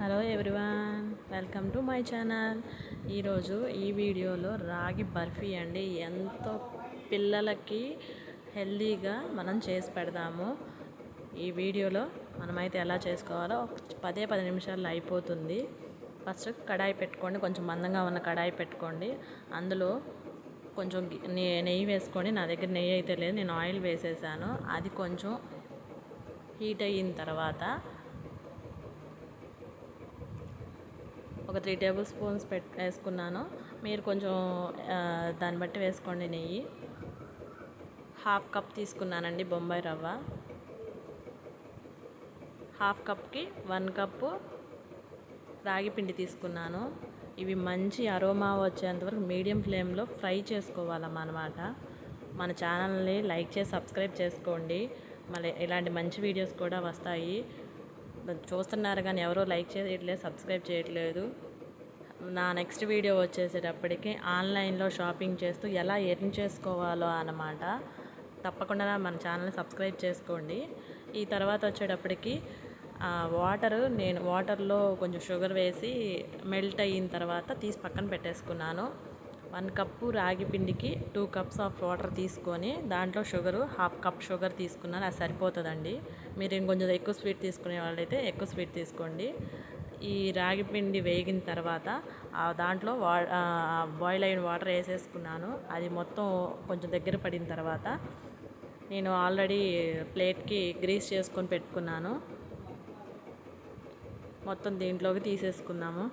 Hello everyone welcome to my channel. ఈరోజు ఈ వీడియోలో రాగి బర్ఫీ అండి. ఎంతో పిల్లలకి హెల్దీగా మనం చేసి పెడదాము. ఈ వీడియోలో మనమైతే ఎలా చేసుకోవాలో పదే పది నిమిషాల్లో అయిపోతుంది. ఫస్ట్ కడాయి పెట్టుకోండి. కొంచెం మందంగా ఉన్న కడాయి పెట్టుకోండి. అందులో కొంచెం నెయ్యి వేసుకోండి నా దగ్గర నెయ్యి అయితే లేదు నేను ఆయిల్ వేసేసాను. అది కొంచెం హీట్ అయిన తర్వాత ఒక త్రీ టేబుల్ స్పూన్స్ పెట్ వేసుకున్నాను. మీరు కొంచెం దాన్ని బట్టి వేసుకోండి నెయ్యి. హాఫ్ కప్ తీసుకున్నానండి బొంబాయి రవ్వ. హాఫ్ కప్కి వన్ కప్పు రాగి పిండి తీసుకున్నాను. ఇవి మంచి అరోమా వచ్చేంతవరకు మీడియం ఫ్లేమ్లో ఫ్రై చేసుకోవాలన్నమాట. మన ఛానల్ని లైక్ చేసి సబ్స్క్రైబ్ చేసుకోండి. మళ్ళీ ఇలాంటి మంచి వీడియోస్ కూడా వస్తాయి. చూస్తున్నారు కానీ ఎవరో లైక్ చేయట్లేదు సబ్స్క్రైబ్ చేయట్లేదు. నా నెక్స్ట్ వీడియో వచ్చేసేటప్పటికి ఆన్లైన్లో షాపింగ్ చేస్తూ ఎలా ఎర్న్ చేసుకోవాలో అన్నమాట. తప్పకుండా మన ఛానల్ని సబ్స్క్రైబ్ చేసుకోండి. ఈ తర్వాత వచ్చేటప్పటికి వాటర్ నేను వాటర్లో కొంచెం షుగర్ వేసి మెల్ట్ అయిన తర్వాత తీసి పక్కన పెట్టేసుకున్నాను. వన్ కప్పు రాగి పిండికి టూ కప్స్ ఆఫ్ వాటర్ తీసుకొని దాంట్లో షుగరు హాఫ్ కప్ షుగర్ తీసుకున్నాను అది సరిపోతుందండి. మీరు ఇంకొంచెం ఎక్కువ స్వీట్ తీసుకునే వాళ్ళైతే ఎక్కువ స్వీట్ తీసుకోండి. ఈ రాగి పిండి వేగిన తర్వాత దాంట్లో వా బాయిల్ అయిన వాటర్ వేసేసుకున్నాను. అది మొత్తం కొంచెం దగ్గర పడిన తర్వాత నేను ఆల్రెడీ ప్లేట్కి గ్రీస్ చేసుకొని పెట్టుకున్నాను. మొత్తం దీంట్లోకి తీసేసుకున్నాము.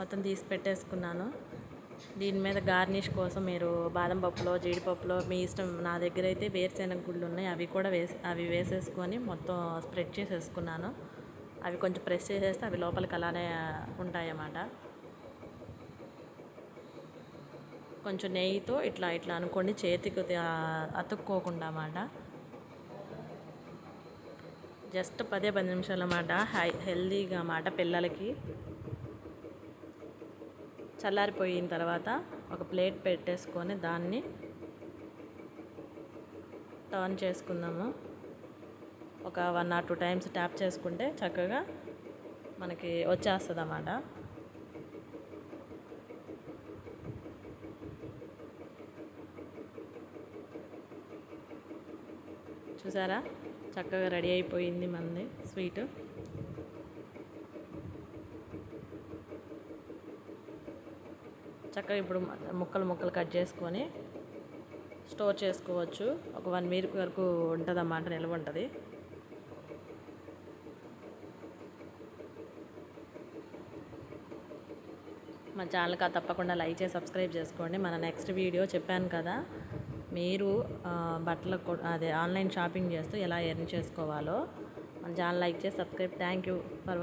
మొత్తం తీసి పెట్టేసుకున్నాను. దీని మీద గార్నిష్ కోసం మీరు బాదం పప్పులో జీడిపప్పులో మీ ఇష్టం నా దగ్గర అయితే వేరుశెనగ గుళ్ళు ఉన్నాయి. అవి కూడా వేసి అవి వేసేసుకొని మొత్తం స్ప్రెడ్ చేసేసుకున్నాను. అవి కొంచెం ప్రెస్ చేసేస్తే అవి లోపలికి అలానే ఉంటాయన్నమాట. కొంచెం నెయ్యితో ఇట్లా ఇట్లా అనుకోండి చేతికి అతుక్కోకుండా అన్నమాట. జస్ట్ పదే పది నిమిషాలు అన్నమాట హై హెల్దీగా అన్నమాట పిల్లలకి. చల్లారిపోయిన తర్వాత ఒక ప్లేట్ పెట్టేసుకొని దాన్ని టర్న్ చేసుకుందాము. ఒక one or two times tap చేసుకుంటే చక్కగా మనకి వచ్చేస్తుంది అన్నమాట చూసారా? చక్కగా రెడీ అయిపోయింది మంది స్వీట్. చక్కగా ఇప్పుడు ముక్కలు ముక్కలు కట్ చేసుకొని స్టోర్ చేసుకోవచ్చు. ఒక వన్ వీక్ వరకు ఉంటుంది అన్నమాట నిల్వ ఉంటుంది. మా ఛానల్కి తప్పకుండా లైక్ చేసి సబ్స్క్రైబ్ చేసుకోండి. మన నెక్స్ట్ వీడియో చెప్పాను కదా మీరు ఆ, బట్టలకు అదే ఆన్లైన్ షాపింగ్ చేస్తూ ఎలా ఎర్న్ చేసుకోవాలో మన ఛానల్ లైక్ చేసి సబ్స్క్రైబ్ థ్యాంక్ యూ ఫర్